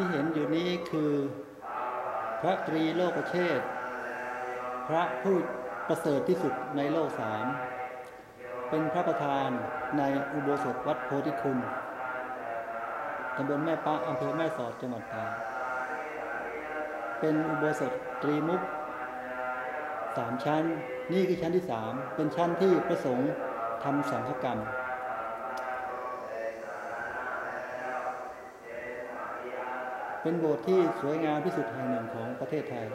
ที่เห็นอยู่นี้คือ พระตรีโลกเชษฐ์พระผู้ประเสริฐที่สุดในโลกสาม เป็นพระประธานในอุโบสถวัดโพธิคุณตำบลแม่ปะอำเภอแม่สอดจังหวัดตากเป็นอุโบสถตรีมุกสามชั้น นี่คือชั้นที่สามเป็นชั้นที่ประสงค์ทำสังฆกรรม เป็นโบสถ์ที่สวยงามที่สุดแห่งหนึ่งของประเทศไทย